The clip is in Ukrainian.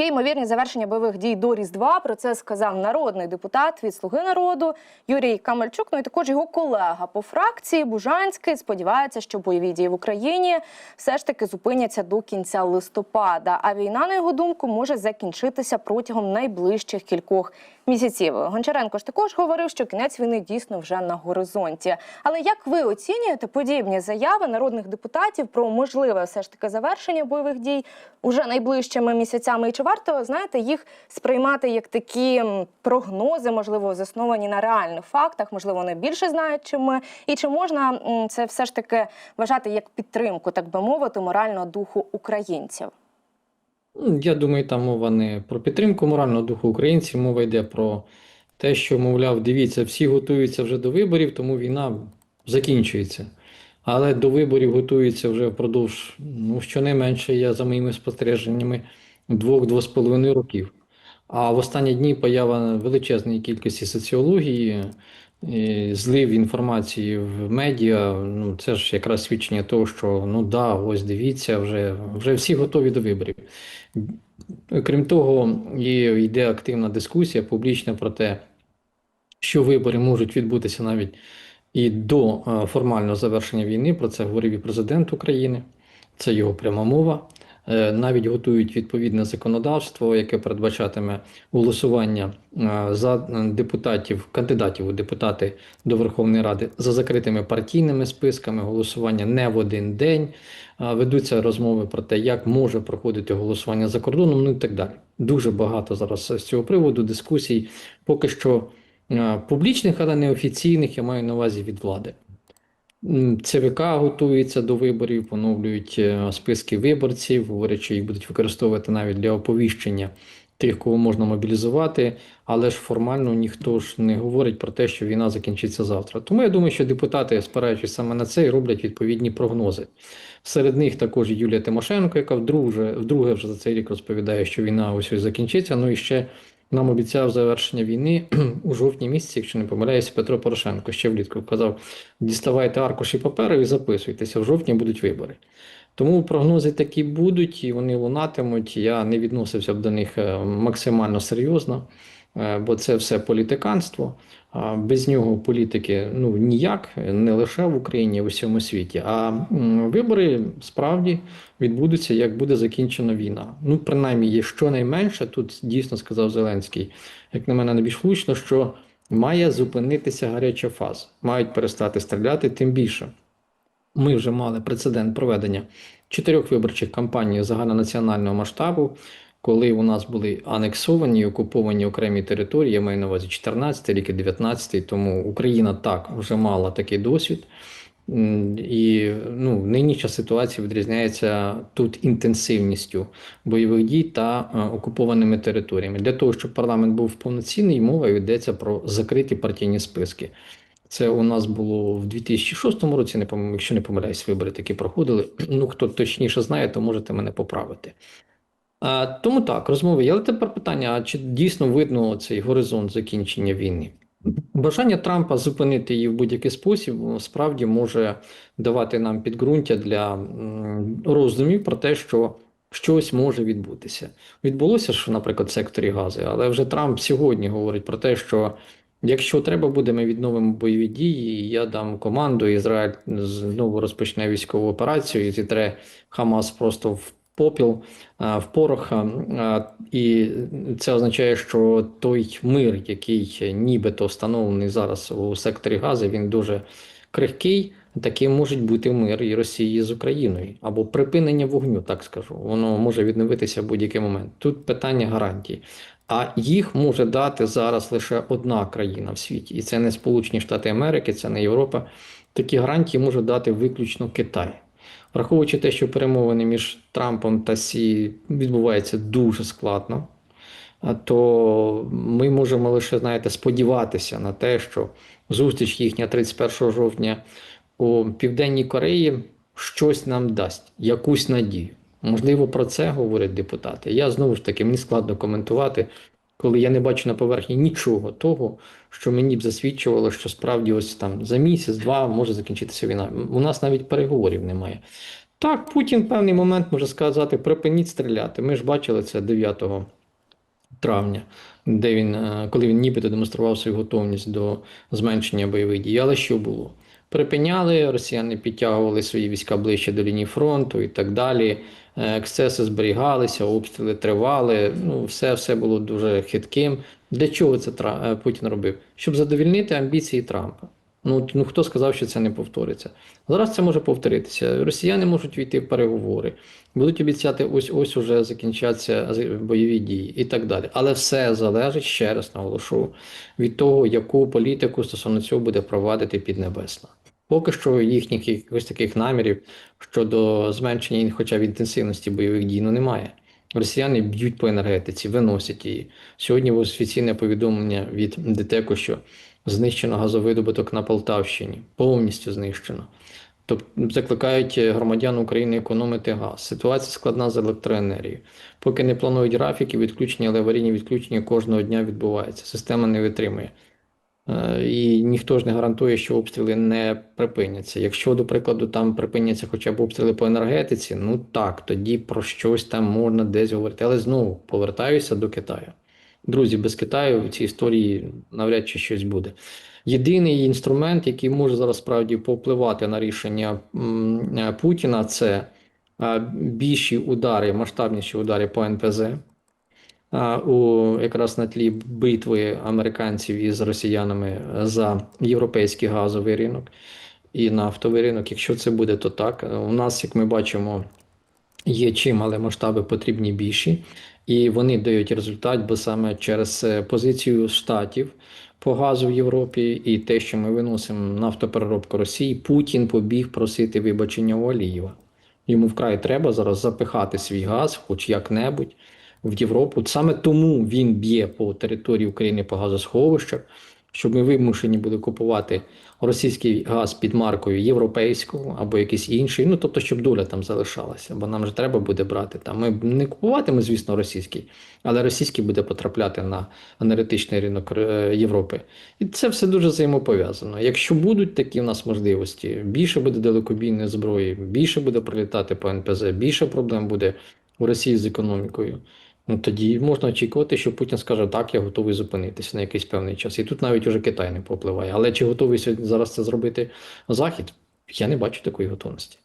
Є ймовірність завершення бойових дій до Різдва. Про це сказав народний депутат від Слуги народу Юрій Камальчук. Ну і також його колега по фракції Бужанський сподівається, що бойові дії в Україні все ж таки зупиняться до кінця листопада. А війна, на його думку, може закінчитися протягом найближчих кількох місяців. Гончаренко ж також говорив, що кінець війни дійсно вже на горизонті. Але як ви оцінюєте подібні заяви народних депутатів про можливе все ж таки завершення бойових дій уже найближчими місяцями? І чи варто знаєте їх сприймати як такі прогнози, можливо, засновані на реальних фактах? Можливо, вони більше знають, чим ми, і чи можна це все ж таки вважати як підтримку, так би мовити, морального духу українців? Я думаю, там мова не про підтримку морального духу українців, мова йде про те, що, мовляв, дивіться, всі готуються вже до виборів, тому війна закінчується. Але до виборів готуються вже впродовж, ну, щонайменше, я за моїми спостереженнями, двох-двох з половиною років. А в останні дні поява величезної кількості соціології, злив інформації в медіа, ну це ж якраз свідчення того, що ну да, ось дивіться, вже, вже всі готові до виборів. Крім того, йде активна дискусія публічна про те, що вибори можуть відбутися навіть і до е, формального завершення війни. Про це говорив і президент України, це його пряма мова. Е, Навіть готують відповідне законодавство, яке передбачатиме голосування е, за депутатів, кандидатів у депутати до Верховної Ради за закритими партійними списками, голосування не в один день. Е, Ведуться розмови про те, як може проходити голосування за кордоном, ну і так далі. Дуже багато зараз з цього приводу дискусій, поки що е, публічних, але неофіційних, я маю на увазі від влади. ЦВК готується до виборів, поновлюють е, списки виборців, говорять, що їх будуть використовувати навіть для оповіщення тих, кого можна мобілізувати, але ж формально ніхто ж не говорить про те, що війна закінчиться завтра. Тому я думаю, що депутати, спираючись саме на це, роблять відповідні прогнози. Серед них також Юлія Тимошенко, яка вдруге, вдруге вже за цей рік розповідає, що війна ось ось закінчиться. Ну і ще нам обіцяв завершення війни у жовтні місяці, якщо не помиляюся, Петро Порошенко ще влітку казав: діставайте аркуші паперу і записуйтеся, в жовтні будуть вибори. Тому прогнози такі будуть, і вони лунатимуть. Я не відносився б до них е, максимально серйозно, е, бо це все політиканство. Без нього політики ну ніяк, не лише в Україні, а в усьому світі. А вибори справді відбудуться, як буде закінчена війна. Ну, принаймні, є щонайменше, тут дійсно сказав Зеленський, як на мене, найбільш влучно, що має зупинитися гаряча фаза, мають перестати стріляти, тим більше. Ми вже мали прецедент проведення чотирьох виборчих кампаній загальнонаціонального масштабу, коли у нас були анексовані і окуповані окремі території, я маю на увазі 14 рік і 19 тому Україна так вже мала такий досвід. І ну, нинішня ситуація відрізняється тут інтенсивністю бойових дій та е, окупованими територіями. Для того, щоб парламент був повноцінний, мова йдеться про закриті партійні списки. Це у нас було в 2006 році, не якщо не помиляюсь, вибори такі проходили. Ну, хто точніше знає, то можете мене поправити. Тому так, розмови є. Але тепер питання: чи дійсно видно цей горизонт закінчення війни? Бажання Трампа зупинити її в будь-який спосіб справді може давати нам підґрунтя для роздумів про те, що щось може відбутися. Відбулося ж, наприклад, в секторі Гази, але вже Трамп сьогодні говорить про те, що якщо треба буде, ми відновимо бойові дії, я дам команду, Ізраїль знову розпочне військову операцію і зітре Хамас просто в попіл, в порох. а, а, І це означає, що той мир, який нібито встановлений зараз у секторі Гази, він дуже крихкий. Таким можуть бути мир і Росії з Україною або припинення вогню, так скажу. Воно може відновитися в будь-який момент. Тут питання гарантій. А їх може дати зараз лише одна країна в світі, і це не Сполучені Штати Америки, це не Європа. Такі гарантії може дати виключно Китай. Враховуючи те, що перемовини між Трампом та Сі відбуваються дуже складно, то ми можемо лише, знаєте, сподіватися на те, що зустріч їхня 31 жовтня у Південній Кореї щось нам дасть, якусь надію. Можливо, про це говорять депутати. Я знову ж таки мені складно коментувати, коли я не бачу на поверхні нічого того, що мені б засвідчувало, що справді ось там за місяць-два може закінчитися війна. У нас навіть переговорів немає. Так, Путін в певний момент може сказати: припиніть стріляти. Ми ж бачили це 9 травня, де він, е, коли він нібито демонстрував свою готовність до зменшення бойових дій. Але що було? Припиняли, росіяни підтягували свої війська ближче до лінії фронту і так далі. Е, Ексцеси зберігалися, обстріли тривали. Ну, все, все було дуже хитким. Для чого це е, Путін робив? Щоб задовільнити амбіції Трампа. Ну, ну хто сказав, що це не повториться? Зараз це може повторитися. Росіяни можуть війти в переговори, будуть обіцяти, ось ось уже закінчаться бойові дії і так далі. Але все залежить ще раз наголошу від того, яку політику стосовно цього буде провадити Піднебесна. Поки що їхніх якихось таких намірів щодо зменшення, хоча б інтенсивності бойових дій, ну немає. Росіяни б'ють по енергетиці, виносять її. Сьогодні офіційне повідомлення від ДТЕКу, що знищено газовидобуток на Полтавщині, повністю знищено. Тобто закликають громадян України економити газ. Ситуація складна з електроенергією. Поки не планують графіки, відключення, але аварійні відключення кожного дня відбуваються. Система не витримує. Е, І ніхто ж не гарантує, що обстріли не припиняться. Якщо, до прикладу, там припиняться хоча б обстріли по енергетиці, ну так, тоді про щось там можна десь говорити. Але знову повертаюся до Китаю. Друзі, без Китаю в цій історії навряд чи щось буде. Єдиний інструмент, який може зараз справді повпливати на рішення Путіна, це е, більші удари, масштабніші удари по НПЗ. У якраз на тлі битви американців із росіянами за європейський газовий ринок і нафтовий ринок. Якщо це буде, то так. У нас, як ми бачимо, є чим, але масштаби потрібні більші, і вони дають результат, бо саме через е, позицію штатів по газу в Європі і те, що ми виносимо нафтопереробку Росії, Путін побіг просити вибачення у Алієва. Йому вкрай треба зараз запихати свій газ, хоч як-небудь, в Європу. Саме тому він б'є по території України по газосховищах, щоб ми вимушені були купувати російський газ під маркою європейського або якийсь інший. Ну тобто, щоб доля там залишалася, бо нам же треба буде брати там. Ми не купуватиме, звісно, російський, але російський буде потрапляти на енергетичний ринок е, Європи. І це все дуже взаємопов'язано. Якщо будуть такі в нас можливості, більше буде далекобійної зброї, більше буде прилітати по НПЗ, більше проблем буде у Росії з економікою. Ну тоді можна очікувати, що Путін скаже, так, я готовий зупинитися на якийсь певний час. І тут навіть уже Китай не попливає. Але чи готовий зараз це зробити Захід? Я не бачу такої готовності.